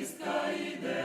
вістка йде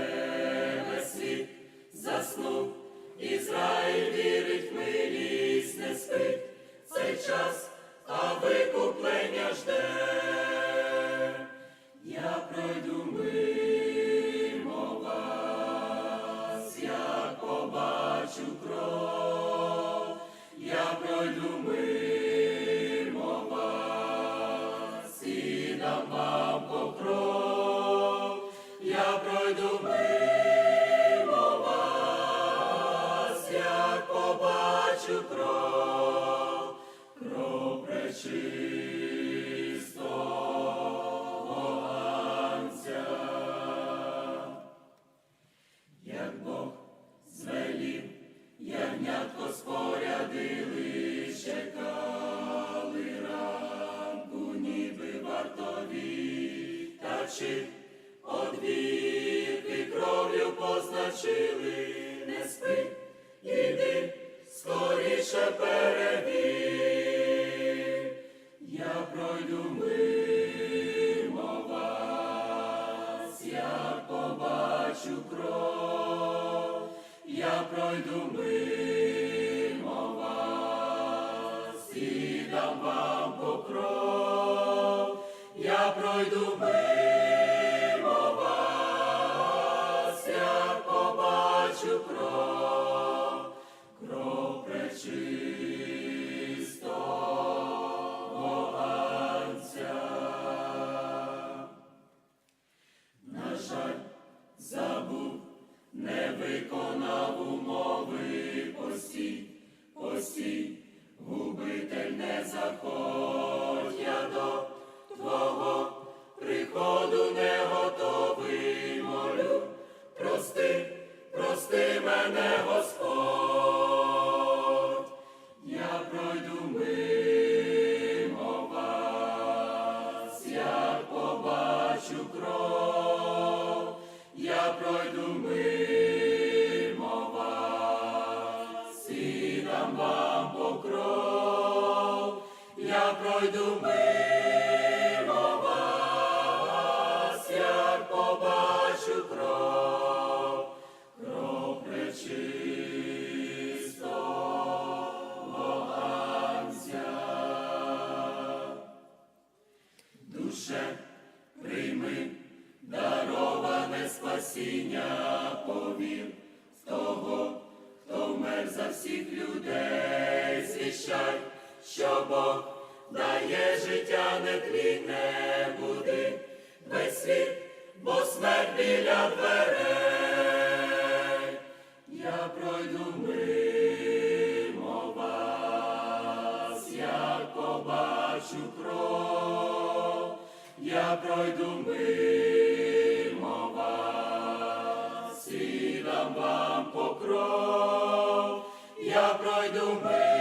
Мимо вас, як побачу кров, позначили, не спи, іди, скоріше перевір, я пройду мимо вас, як побачу кров, я пройду мимо вас і дам вам покров, я пройду мимо кров побачу кров, я пройду мимо вас і дам вам покров, я пройду мимо вас, як побачу кров, кров пречистого Агнця. Душе, прийми. Дароване спасіння, повір в того, хто вмер за всіх людей, звіщай, що Бог дає життя не тлі, не буди, весь світ, бо смерть біля дверей. Я пройду мимо вас, побачу кров, я пройду мимо вас, і дам вам покров, я пройду мимо.